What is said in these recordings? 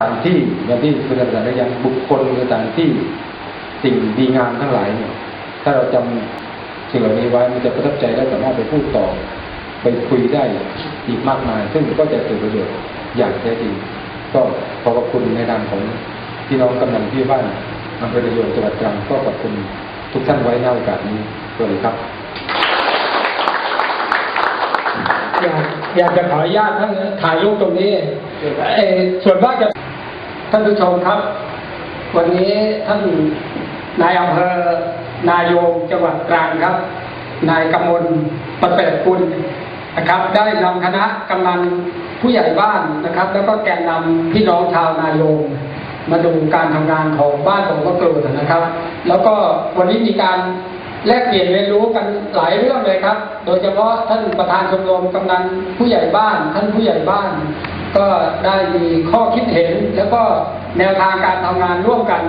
สถานที่อย่างที่คุณอาจารย์ได้ยังบุคคลสถานที่สิ่งดีงามทั้งหลายเนี่ยถ้าเราจำสิ่งเหล่านี้ไว้มันจะประทับใจและสามารถไปพูดต่อ ไปคุยได้อีกมากมาย ซึ่งก็จะเกิดประโยชน์อย่างแท้จริงก็ขอขอบคุณในนามของพี่น้องกำนันที่บ้านอำเภอระโยงจังหวัดตรังก็ขอบคุณทุกท่านไว้ในโอกาสนี้สวัสดีครับ อยากจะขออนุญาตท่านถ่ายรูปตรงนี้เอส่วนมากจะท่านผู้ชมครับ วันนี้ท่านนายอำเภอนายงจังหวัดตรังครับ นายกำมลประเสริฐกุลนะครับ ได้นำคณะกำนันผู้ใหญ่บ้านนะครับ แล้วก็แกนนำพี่น้องชาวนายงมาดูการทำงานของบ้านของก็เกิดนะครับ แล้วก็วันนี้มีการ แลกเปลี่ยนเรียนรู้กันหลายเรื่องเลยครับ โดยเฉพาะท่านประธานชมรมกำนันผู้ใหญ่บ้าน ท่านผู้ใหญ่บ้าน ก็ได้มีข้อคิดเห็น แล้วก็แนวทางการทำงานร่วมกัน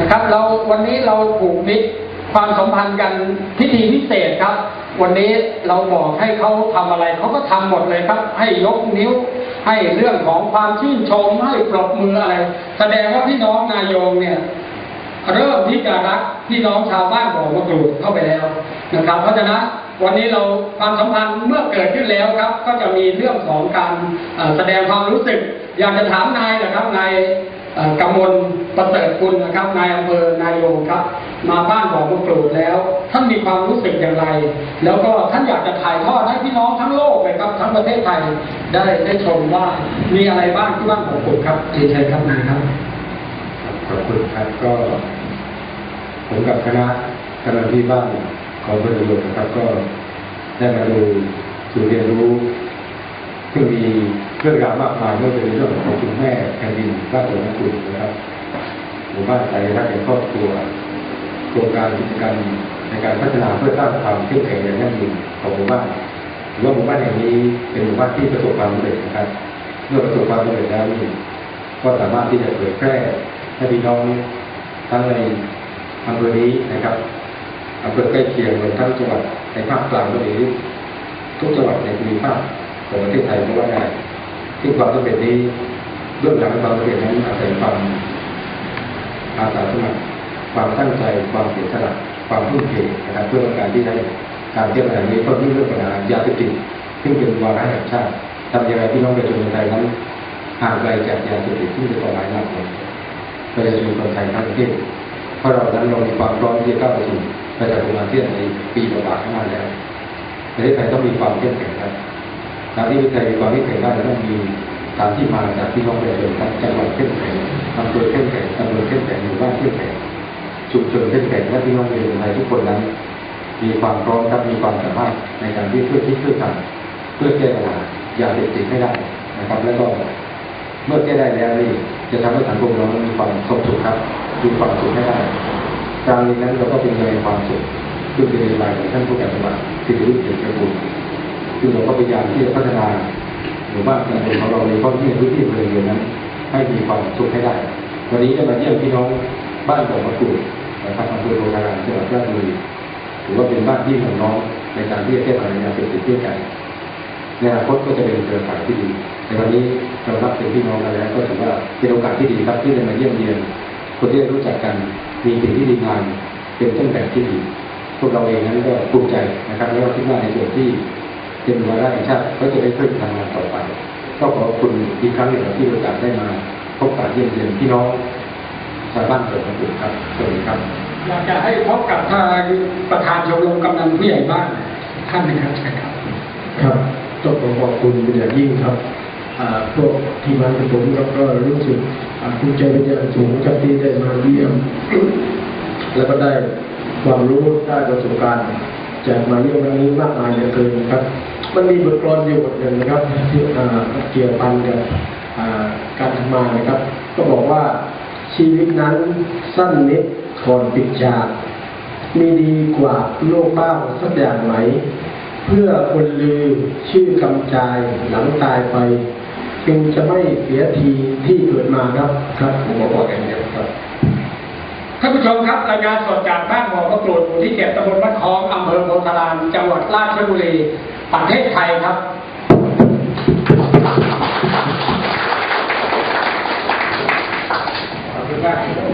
นะครับ เราวันนี้เราผูกมิตรความสัมพันธ์กันพิธีพิเศษครับ วันนี้เราบอกให้เขาทำอะไรเขาก็ทำหมดเลยครับ ให้ยกนิ้ว ให้เรื่องของความชื่นชมให้ปรบมืออะไร แสดงว่าพี่น้องนายงเนี่ย เริ่มที่จะรักพี่น้องชาวบ้านของมะกรูดเข้าไปแล้วนะครับ เพราะฉะนั้นวันนี้เราความสัมพันธ์เมื่อเกิดขึ้นแล้วครับ ก็จะมีเรื่องของการแสดงความรู้สึก อยากจะถามนายนะครับนายกำมลประเสริฐคุณนะครับนายอำเภอนายโยงครับ มาบ้านของมะกรูดแล้ว ท่านมีความรู้สึกอย่างไร แล้วก็ท่านอยากจะถ่ายทอดให้พี่น้องทั้งโลกเลยครับ ทั้งประเทศไทยได้ได้ชมว่ามีอะไรบ้างที่บ้านของผมครับดีใจครับนายครับ ขอบคุณครับก็ ผมกับคณะคณะที่บ้านของพลเรือนะครับก็ได้มาดูสู่เรียนรู้ซึ่งมีเรื่องราวมากมายไม่ว่าจะเป็นเรื่องของคุณแม่แผ่นดินบ้านหลวงคุณนะครับหมู่บ้านไทยรักในครอบครัวโครงการกิจกรรมในการพัฒนาเพื่อสร้างความเข้มแข็งอย่างยั่งยืนของหมู่บ้านหรือว่าหมู่บ้านแห่งนี้เป็นหมู่บ้านที่ประสบความสำเร็จนะครับ เมื่อประสบความสำเร็จแล้วนี่ก็สามารถที่จะเผยแพร่ ให้พี่น้องทั้งในอำเภอนี้นะครับอำเภอใกล้เคียงรวมทั้งจังหวัดในภาคกลางก็ดีทุกจังหวัดในภูมิภาคของประเทศไทยก็ว่าได้ซึ่งความสำเร็จนี้เบื้องหลังความสำเร็จนั้นอาศัยความอาสาสมัครความตั้งใจความเสียสละความทุ่มเทนะครับเพื่อต้องการที่ได้การแก้ปัญหานี้ก็ที่เรื่องปัญหายาเสพติดซึ่งเป็นวาระแห่งชาติทำย่างไรพี่น้องประชาชนไทยนั้นห่างไกลจากยาเสพติดที่เป็นตัวร้ายมากเลย ประชาชนคนไทยทั้งประเทศเพราะเรานั้นเรามีความพร้อมที่จะก้าวไปสู่ประชาคมอาเซียนในปีต่อๆข้างหน้าแล้วประเทศไทยต้องมีความเข้มแข็งครับการที่ประเทศไทยมีความเข้มแข็งได้เราต้องมีฐานที่มาจากพี่น้องประชาชนครับจังหวัดเข้มแข็งอำเภอเข้มแข็งตำบลเข้มแข็งหมู่บ้านเข้มแข็งชุมชนเข้มแข็งและพี่น้องประชาชนคนไทยทุกคนนั้น มีความพร้อมครับมีความสามารถในการที่ช่วยคิดช่วยทำเพื่อแก้ปัญหายาเสพติดให้ได้นะครับ แล้วก็เมื่อแก้ได้แล้วนี่ จะทำให้สังคมเรามีความสมสุขครับมีความสุขให้ได้คราวนี้นั้นเราก็เป็นในความสุขซึ่งเป็นนโยบายของท่านผู้การจังหวัดสิริรุ่งเรืองกระบุญซึ่งเราก็พยายามที่จะพัฒนาหมู่บ้านตำบลของเราในท้อที่พื้นที่อำเภอเมืองนั้น ให้มีความสุขให้ได้ วันนี้จะมาเยี่ยมพี่น้องบ้านของมะกรูดนะครับอำเภอโพธารามจังหวัดราชบุรีถือว่าเป็นบ้านที่ของน้องในการที่จะแก้ปัญหายาเสพติดด้วยกัน ในอนาคตก็จะเป็นเครือข่ายที่ดีในวันนี้เรารับเป็นพี่น้องกันแล้วก็ถือว่าเป็นโอกาสที่ดีครับที่ได้มาเยี่ยมเยียน คนที่ได้รู้จักกันมีสิ่งที่ดีงามเป็นต้นแบบที่ดีพวกเราเองนั้นก็ภูมิใจนะครับแล้วก็คิดว่าในส่วนที่เป็นวาระแห่งชาติก็จะได้ช่วยทำงานต่อไปก็ขอบคุณอีกครั้งหนึ่งครับที่มีโอกาสได้มาพบปะเยี่ยมเยียนพี่น้องชาวบ้านเกิดของคุณครับสวัสดีครับ อยากจะให้พบกับทางประธานชมรมกำนันผู้ใหญ่บ้านท่านหนึงครับใช่ครับครับ ต้องขอขอบคุณเป็นอย่างยิ่งครับพวกที่มานของผมก็รู้สึกอ่าภูมิใจเป็นอย่างสูงครับที่ได้มาเยี่ยม แล้วก็ได้ความรู้ได้ประสบการณ์จากมาเยี่ยมครั้งนี้มากมายเหลือเกินครับ มันมีบทกลอนอยู่บทหนึ่งนะครับที่เกี่ยวพันกับการทำงานนะครับ ก็บอกว่าชีวิตนั้นสั้นนิดก่อนปิดฉากมีดีกว่าโลกบ้างสักอย่างไหม เพื่อคนลือชื่อกำจายหลังตายไปจึงจะไม่เสียทีที่เกิดมาครับครับผมอบอกอย่างเดียวครับท่านผู้ชมครับรายงานสดจากบ้านหมอกระกรูดหมู่ที่เจ็ดตำบลบ้านคลองอำเภอโพธารามจังหวัดราชบุรีประเทศไทยครับญาต